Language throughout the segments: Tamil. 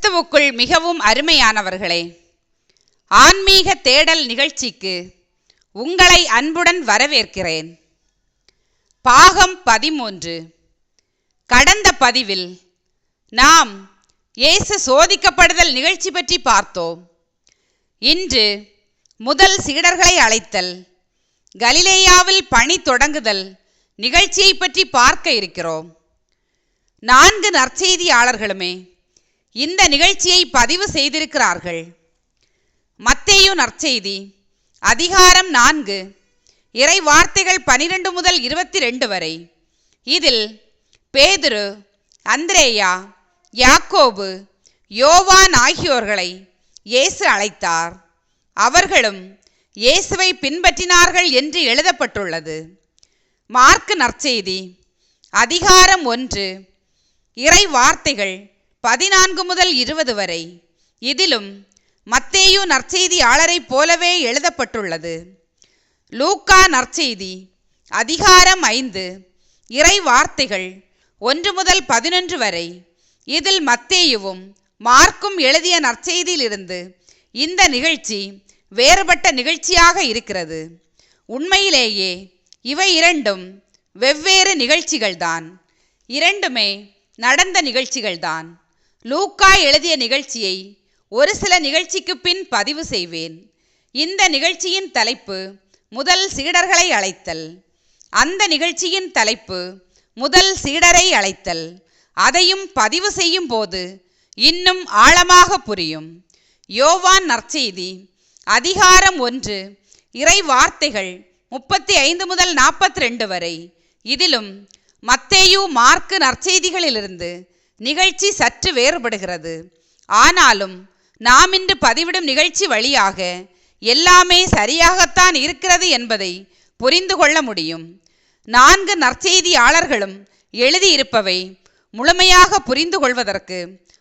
கிறிஸ்துவுக்குள் மிகவும் அருமையானவர்களே ஆன்மீக தேடல் நிகழ்ச்சிக்கு உங்களை அன்புடன் வரவேற்கிறேன். பாகம் பதிமூன்று. கடந்த பதிவில் நாம் இயேசு சோதிக்கப்படுதல் நிகழ்ச்சி பற்றி பார்த்தோம். இன்று முதல் சீடர்களை அழைத்தல் கலிலேயாவில் பணி தொடங்குதல் நிகழ்ச்சியை பற்றி பார்க்க இருக்கிறோம். நான்கு நற்செய்தியாளர்களுமே இந்த நிகழ்ச்சியை பதிவு செய்திருக்கிறார்கள். மத்தேயு நற்செய்தி அதிகாரம் நான்கு இறை வார்த்தைகள் பனிரெண்டு முதல் இருபத்தி ரெண்டு வரை. இதில் பேதுரு அந்திரேயா யாக்கோபு யோவான் ஆகியோர்களை இயேசு அழைத்தார். அவர்களும் இயேசுவை பின்பற்றினார்கள் என்று எழுதப்பட்டுள்ளது. மார்க்கு நற்செய்தி அதிகாரம் ஒன்று இறை வார்த்தைகள் பதினான்கு முதல் இருபது வரை. இதிலும் மத்தேயு நற்செய்தியாளரைப் போலவே எழுதப்பட்டுள்ளது. லூக்கா நற்செய்தி அதிகாரம் ஐந்து இறை வார்த்தைகள் ஒன்று முதல் பதினொன்று வரை. இதில் மத்தேயுவும் மார்க்கும் எழுதிய நற்செய்தியிலிருந்து இந்த நிகழ்ச்சி வேறுபட்ட நிகழ்ச்சியாக இருக்கிறது. உண்மையிலேயே இவை இரண்டும் வெவ்வேறு நிகழ்ச்சிகள்தான். இரண்டுமே நடந்த நிகழ்ச்சிகள்தான். லூக்கா எழுதிய நிகழ்ச்சியை ஒரு சில நிகழ்ச்சிக்கு பின் பதிவு செய்வேன். இந்த நிகழ்ச்சியின் தலைப்பு முதல் சீடர்களை அழைத்தல். அந்த நிகழ்ச்சியின் தலைப்பு முதல் சீடரை அழைத்தல். அதையும் பதிவு செய்யும் போது இன்னும் ஆழமாக புரியும். யோவான் நற்செய்தி அதிகாரம் ஒன்று இறை வார்த்தைகள் முப்பத்தி ஐந்து முதல் நாற்பத்தி ரெண்டு வரை. இதிலும் மத்தேயு மார்க்கு நற்செய்திகளிலிருந்து நிகழ்ச்சி சற்று வேறுபடுகிறது. ஆனாலும் நாம் இன்று பதிவிடும் நிகழ்ச்சி வழியாக எல்லாமே சரியாகத்தான் இருக்கிறது என்பதை புரிந்து கொள்ள முடியும். நான்கு நற்செய்தியாளர்களும் எழுதியிருப்பவை முழுமையாக புரிந்து கொள்வதற்கு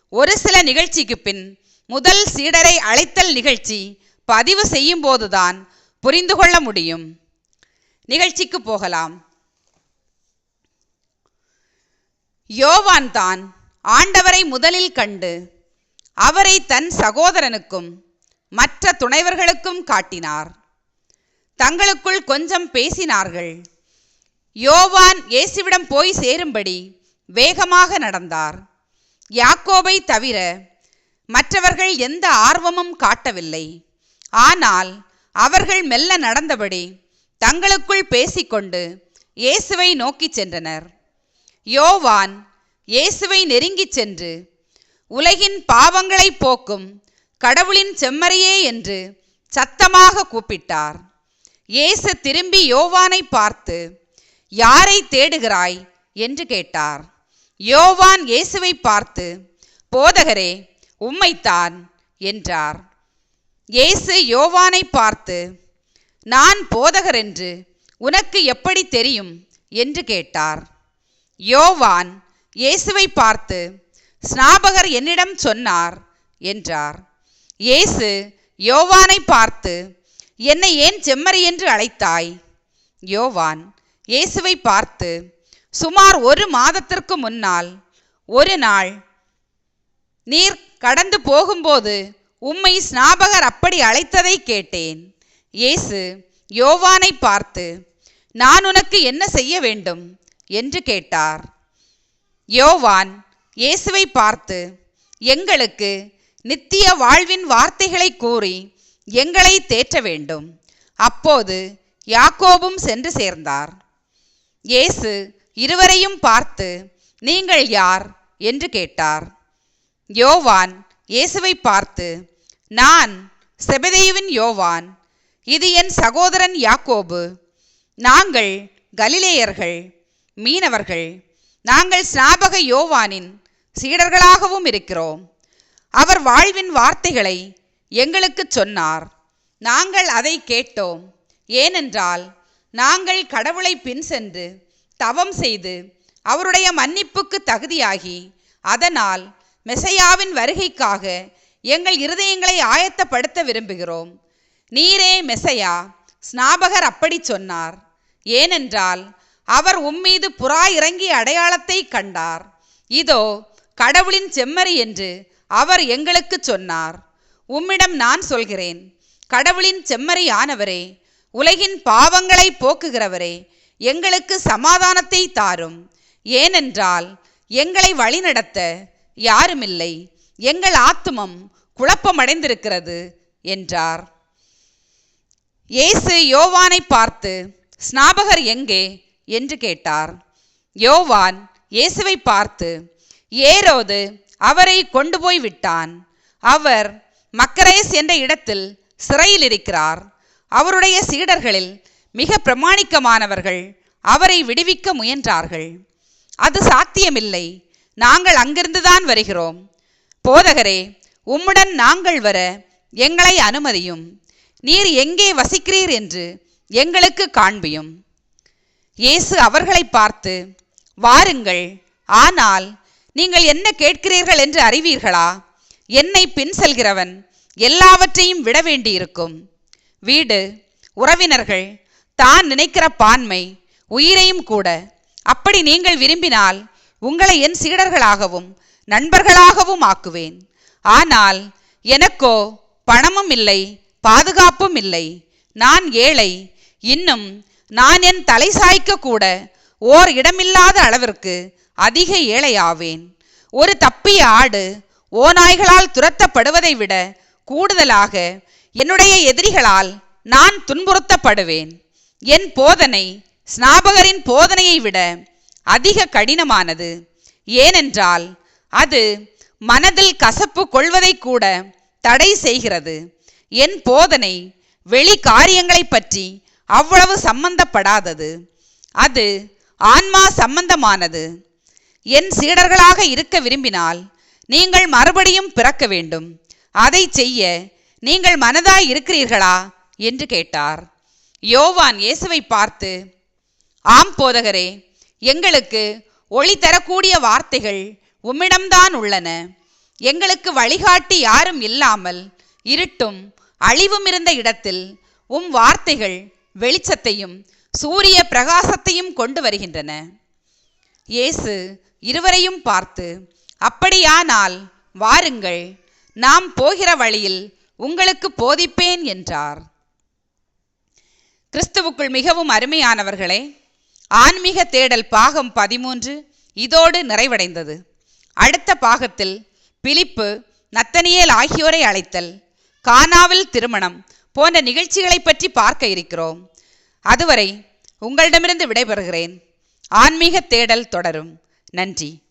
ஒரு சில நிகழ்ச்சிக்கு பின் முதல் சீடரை அழைத்தல் நிகழ்ச்சி பதிவு செய்யும் போதுதான் புரிந்து கொள்ள முடியும். நிகழ்ச்சிக்கு போகலாம். யோவான் தான் ஆண்டவரை முதலில் கண்டு அவரை தன் சகோதரனுக்கும் மற்ற துணைவர்களுக்கும் காட்டினார். தங்களுக்குள் கொஞ்சம் பேசினார்கள். யோவான் இயேசுவிடம் போய் சேரும்படி வேகமாக நடந்தார். யாக்கோபை தவிர மற்றவர்கள் எந்த ஆர்வமும் காட்டவில்லை. ஆனால் அவர்கள் மெல்ல நடந்தபடி தங்களுக்குள் பேசிக்கொண்டு இயேசுவை நோக்கிச் சென்றனர். யோவான் இயேசுவை நெருங்கிச் சென்று உலகின் பாவங்களை போக்கும் கடவுளின் செம்மறியே என்று சத்தமாக கூப்பிட்டார். இயேசு திரும்பி யோவானை பார்த்து யாரை தேடுகிறாய்? என்று கேட்டார். யோவான் இயேசுவை பார்த்து போதகரே உம்மைத்தான் என்றார். இயேசு யோவானை பார்த்து நான் போதகர் என்று உனக்கு எப்படி தெரியும்? என்று கேட்டார். யோவான் இயேசுவை பார்த்து ஸ்நாபகர் என்னிடம் சொன்னார் என்றார். இயேசு யோவானை பார்த்து என்னை ஏன் செம்மறி என்று அழைத்தாய்? யோவான் இயேசுவை பார்த்து சுமார் ஒரு மாதத்திற்கு முன்னால் ஒரு நாள் நீர் கடந்து போகும்போது உம்மை ஸ்நாபகர் அப்படி அழைத்ததை கேட்டேன். இயேசு யோவானை பார்த்து நான் உனக்கு என்ன செய்ய வேண்டும்? என்று கேட்டார். யோவான் இயேசுவை பார்த்து எங்களுக்கு நித்திய வாழ்வின் வார்த்தைகளை கூறி எங்களை தேற்ற வேண்டும். அப்போது யாக்கோபும் சென்று சேர்ந்தார். இயேசு இருவரையும் பார்த்து நீங்கள் யார்? என்று கேட்டார். யோவான் இயேசுவை பார்த்து நான் செபதேயுவின் யோவான் இது என் சகோதரன் யாக்கோபு. நாங்கள் கலிலேயர்கள் மீனவர்கள் நாங்கள் ஸ்நாபக யோவானின் சீடர்களாகவும் இருக்கிறோம். அவர் வாழ்வின் வார்த்தைகளை எங்களுக்கு சொன்னார். நாங்கள் அதை கேட்டோம். ஏனென்றால் நாங்கள் கடவுளை பின் சென்று தவம் செய்து அவருடைய மன்னிப்புக்கு தகுதியாகி அதனால் மெசையாவின் வருகைக்காக எங்கள் இருதயங்களை ஆயத்தப்படுத்த விரும்புகிறோம். நீரே மெசையா ஸ்நாபகர் அப்படி சொன்னார். ஏனென்றால் அவர் உம்மீது புறா இறங்கி அடையாளத்தை கண்டார். இதோ கடவுளின் செம்மறி என்று அவர் எங்களுக்கு சொன்னார். உம்மிடம் நான் சொல்கிறேன் கடவுளின் செம்மறியானவரே உலகின் பாவங்களை போக்குகிறவரே எங்களுக்கு சமாதானத்தை தாரும். ஏனென்றால் எங்களை வழிநடத்த யாருமில்லை எங்கள் ஆத்துமம் குழப்பமடைந்திருக்கிறது என்றார். இயேசு யோவானை பார்த்து ஸ்நாபகர் எங்கே? என்று கேட்டார். யோவான் இயேசுவை பார்த்து ஏரோது அவரை கொண்டு போய் விட்டான். அவர் மக்கரேஸ் என்ற இடத்தில் சிறையில் இருக்கிறார். அவருடைய சீடர்களில் மிக பிரமாணிக்கமானவர்கள் அவரை விடுவிக்க முயன்றார்கள். அது சாத்தியமில்லை. நாங்கள் அங்கிருந்துதான் வருகிறோம். போதகரே உம்முடன் நாங்கள் வர எங்களை அனுமதியும். நீர் எங்கே வசிக்கிறீர் என்று எங்களுக்கு காண்பியும். இயேசு அவர்களை பார்த்து வாருங்கள் ஆனால் நீங்கள் என்ன கேட்கிறீர்கள் என்று அறிவீர்களா? என்னை பின் செல்கிறவன் எல்லாவற்றையும் விட வேண்டியிருக்கும். வீடு உறவினர்கள் தான் நினைக்கிற பான்மை உயிரையும் கூட. அப்படி நீங்கள் விரும்பினால் உங்களை என் சீடர்களாகவும் நண்பர்களாகவும் ஆக்குவேன். ஆனால் எனக்கோ பணமும் இல்லை பாதுகாப்பும் இல்லை. நான் ஏழை இன்னும் நான் என் தலை சாய்க்க கூட ஓர் இடமில்லாத அளவிற்கு அதிக ஏழையாவேன். ஒரு தப்பிய ஆடு ஓநாய்களால் துரத்தப்படுவதை விட கூடுதலாக என்னுடைய எதிரிகளால் நான் துன்புறுத்தப்படுவேன். என் போதனை ஸ்நாபகரின் போதனையை விட அதிக கடினமானது. ஏனென்றால் அது மனதில் கசப்பு கொள்வதை கூட தடை செய்கிறது. என் போதனை வெளி காரியங்களை பற்றி அவ்வளவு சம்பந்தப்படாதது. அது ஆன்மா சம்பந்தமானது. என் சீடர்களாக இருக்க விரும்பினால் நீங்கள் மறுபடியும் பிறக்க வேண்டும். அதை செய்ய நீங்கள் மனதாய் இருக்கிறீர்களா? என்று கேட்டார். யோவான் இயேசுவை பார்த்து ஆம் போதகரே எங்களுக்கு ஒளி தரக்கூடிய வார்த்தைகள் உம்மிடம்தான் உள்ளன. எங்களுக்கு வழிகாட்டி யாரும் இல்லாமல் இருட்டும் அழிவும் இருந்த இடத்தில் உம் வார்த்தைகள் வெளிச்சத்தையும் சூரிய பிரகாசத்தையும் கொண்டு வருகின்றன. இயேசு இருவரையும் பார்த்து அப்படியானால் வாருங்கள் நாம் போகிற வழியில் உங்களுக்கு போதிப்பேன் என்றார். கிறிஸ்துவுக்குள் மிகவும் அருமையானவர்களே ஆன்மீக தேடல் பாகம் பதிமூன்று இதோடு நிறைவடைந்தது. அடுத்த பாகத்தில் பிலிப்பு நத்தனியேல் ஆகியோரை அழைத்தல் கானாவில் திருமணம் போன்ற நிகழ்ச்சிகளை பற்றி பார்க்க இருக்கிறோம். அதுவரை உங்களிடமிருந்து விடைபெறுகிறேன். ஆன்மீக தேடல் தொடரும். நன்றி.